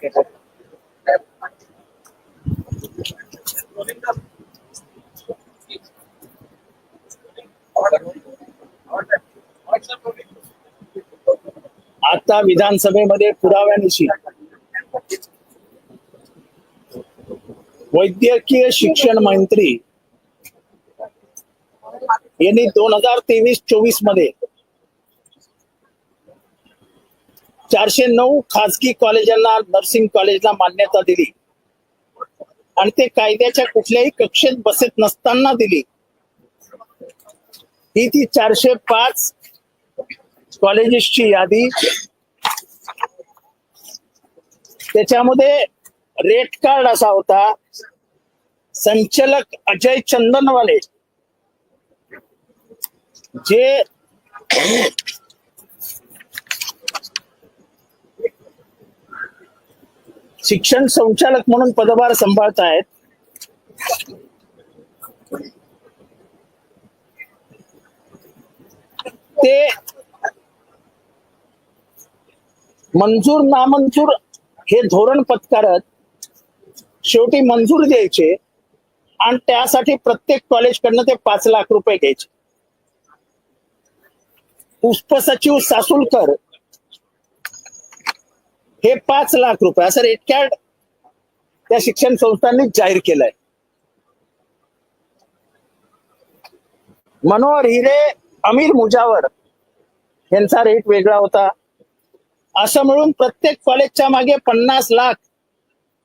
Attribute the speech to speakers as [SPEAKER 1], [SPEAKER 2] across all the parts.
[SPEAKER 1] Gracias. आता विधानसभेमध्ये पुराव्यानिशी वैद्यकीय शिक्षण मंत्री यांनी दोन हजार तेवीस चोवीसमध्ये चारशे नऊ खासगी कॉलेजांना नर्सिंग कॉलेजला मान्यता दिली. आणि ते कायद्याच्या कुठल्याही कक्षेत बसत नसताना दिली. ही ती चारशे पाच कॉलेजेसची यादी त्याच्यामध्ये रेट कार्ड असा होता. संचालक अजय चंदनवाले. जे शिक्षण संचालक म्हणून पदभार सांभाळत आहेत ते मंजूर नामंजूर हे धोरण पत्कारत शेवटी मंजूर द्यायचे आणि त्यासाठी प्रत्येक कॉलेजकडनं ते पाच लाख रुपये घ्यायचे. उपसचिव सासुलकर हे पाच लाख रुपये असं रेट कॅड त्या शिक्षण संस्थांनी जाहीर केलंय. मनोहर हिरे अमीर मुजावर यांचा रेट वेगळा होता. असं मिळून प्रत्येक कॉलेजच्या मागे पन्नास लाख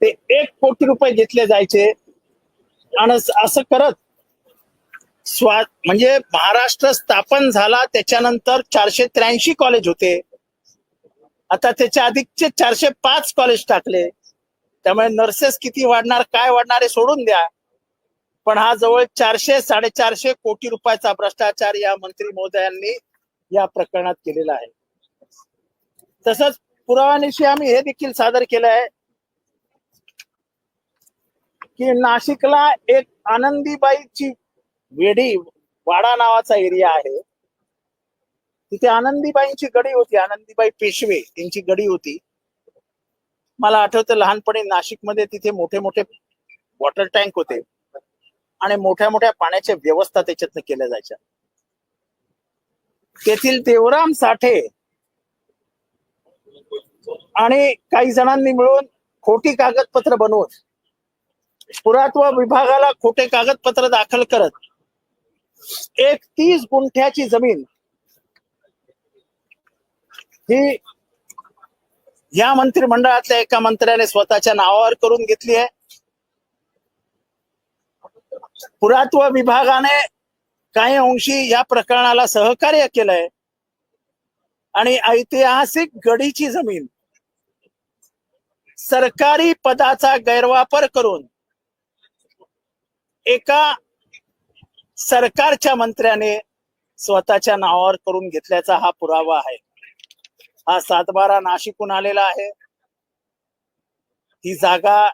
[SPEAKER 1] ते एक कोटी रुपये घेतले जायचे. आणि असं करत स्वा म्हणजे महाराष्ट्र स्थापन झाला त्याच्यानंतर चारशे त्र्याऐंशी कॉलेज होते. आता त्याच्या अधिकचे चारशे पाच कॉलेज टाकले. त्यामुळे नर्सेस किती वाढणार काय वाढणार हे सोडून द्या. पण हा जवळ चारशे साडेचारशे कोटी रुपयाचा भ्रष्टाचार या मंत्री महोदयांनी या प्रकरणात केलेला आहे. तसंच पुराव्यानिशी आम्ही हे देखील सादर केलं आहे की नाशिकला एक आनंदीबाईची वेढी वाडा नावाचा एरिया आहे. तिथे आनंदीबाईंची गडी होती आनंदीबाई पेशवे यांची गडी होती. मला आठवतं लहानपणी नाशिकमध्ये तिथे मोठे मोठे वॉटर टँक होते आणि मोठ्या मोठ्या पाण्याच्या व्यवस्था त्याच्यातनं केल्या जायच्या. तेथील देवराम साठे आणि काही जणांनी मिळून खोटी कागदपत्र बनवून पुरातत्व विभागाला खोटे कागदपत्र दाखल करत एक तीस गुंठ्याची जमीन ही या मंत्रिमंडळातल्या एका मंत्र्याने स्वतःच्या नावावर करून घेतली आहे. पुरातत्व विभागाने काही अंशी या प्रकरणाला सहकार्य केलंय. आणि ऐतिहासिक गडीची जमीन सरकारी पदाचा गैरवापर करून एका सरकारच्या मंत्र्याने स्वतःच्या नावावर करून घेतल्याचा हा पुरावा आहे. हा सातबारा नाशिकहून आलेला आहे. ही जागा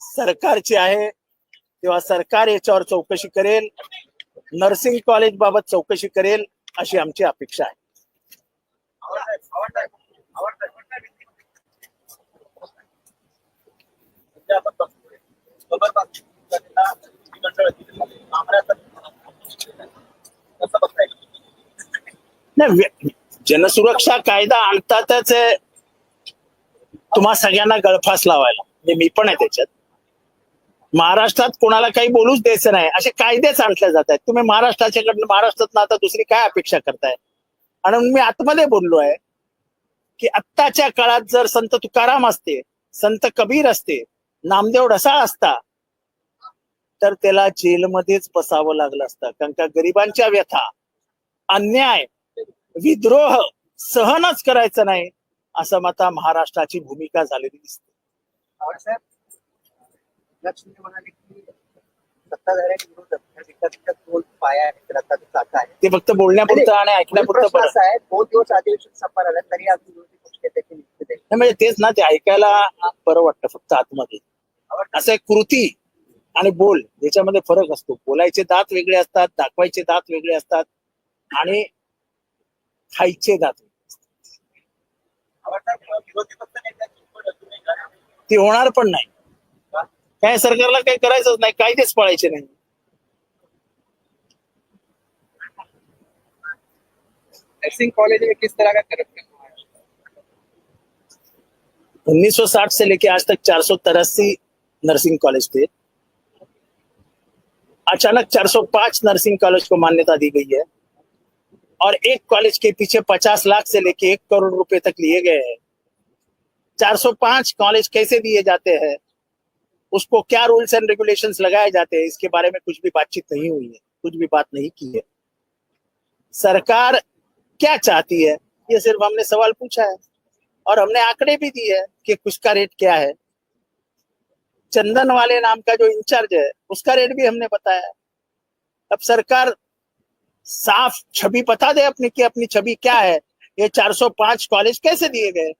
[SPEAKER 1] सरकारची आहे. तेव्हा सरकार याच्यावर चौकशी करेल. नर्सिंग कॉलेज बाबत चौकशी करेल अशी आमची अपेक्षा आहे. नाही जनसुरक्षा कायदा आणतातच आहे, तुम्हा सगळ्यांना गळफास लावायला. म्हणजे मी पण आहे त्याच्यात. महाराष्ट्रात कोणाला काही बोलूच द्यायचं नाही. असे कायदेच आणले जात आहेत. तुम्ही महाराष्ट्राच्याकडनं महाराष्ट्रात आता दुसरी काय अपेक्षा करताय? आणि मी आतमध्ये बोललो आहे की आत्ताच्या काळात जर संत तुकाराम असते संत कबीर असते नामदेव ढसाळ असता. तर त्याला जेलमध्येच बसावं लागलं असतं. कारण का गरिबांच्या व्यथा अन्याय विद्रोह सहनच करायचं नाही असं माता महाराष्ट्राची भूमिका झालेली दिसते.
[SPEAKER 2] लक्ष्मी म्हणाले की
[SPEAKER 1] ते फक्त बोलण्यापुरतं आणि ऐकण्यापुरतं
[SPEAKER 2] आहे दोन दिवस अधिवेशन आला तरी विरोधी पक्ष त्याची
[SPEAKER 1] नाही, म्हणजे तेच ना ते ऐकायला बरं वाटतं फक्त आतमध्ये. असं एक कृती आणि बोल याच्यामध्ये फरक असतो. बोलायचे दात वेगळे असतात दाखवायचे दात वेगळे असतात आणि खायचे दात ती होणार पण नाही. काय सरकारला काही करायचंच नाही कायदेच पाळायचे नाही.
[SPEAKER 2] नर्सिंग कॉलेज में किस तरह का करप्शन हुआ है
[SPEAKER 1] 1960 से लेके आज तक चार नर्सिंग कॉलेज थे अचानक 405 नर्सिंग कॉलेज को मान्यता दी गई है और एक कॉलेज के पीछे 50 लाख से लेके एक करोड़ रुपए तक लिए गए हैं। 405 कॉलेज कैसे दिए जाते हैं? उसको क्या रूल्स एंड रेगुलेशंस लगाए जाते हैं? इसके बारे में कुछ भी बातचीत नहीं हुई है, कुछ भी बात नहीं की है। सरकार क्या चाहती है? ये सिर्फ़ हमने सवाल पूछा है और हमने आंकड़े भी दिए हैं कि कुछ का रेट क्या है। चंदन वाले नाम का जो इंचार्ज है, उसका रेट भी हमने बताया। अब सरकार साफ़ छवि बता दे अपनी कि अपनी छवि क्या है। ये 405 कॉलेज कैसे दिए गए?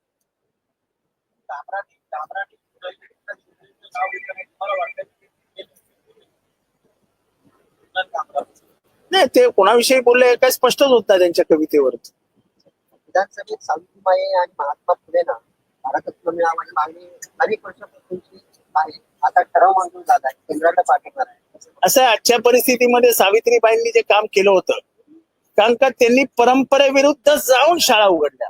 [SPEAKER 2] नाही. ते-
[SPEAKER 1] कोणाविषयी बोलले, काही स्पष्टच होत नाही त्यांच्या कवितेवर
[SPEAKER 2] विधानसभेत सावित्रीबाई आणि महात्मा फुलेंना भारतरत्न मिळावा मागणी अनेक वर्षापासूनची आहे आता ठराव मंजूर झाला आहे. केंद्राला पाठवणार आहे
[SPEAKER 1] असं आजच्या परिस्थितीमध्ये सावित्रीबाईंनी जे काम केलं होतं कारण का त्यांनी परंपरेविरुद्ध जाऊन शाळा उघडल्या.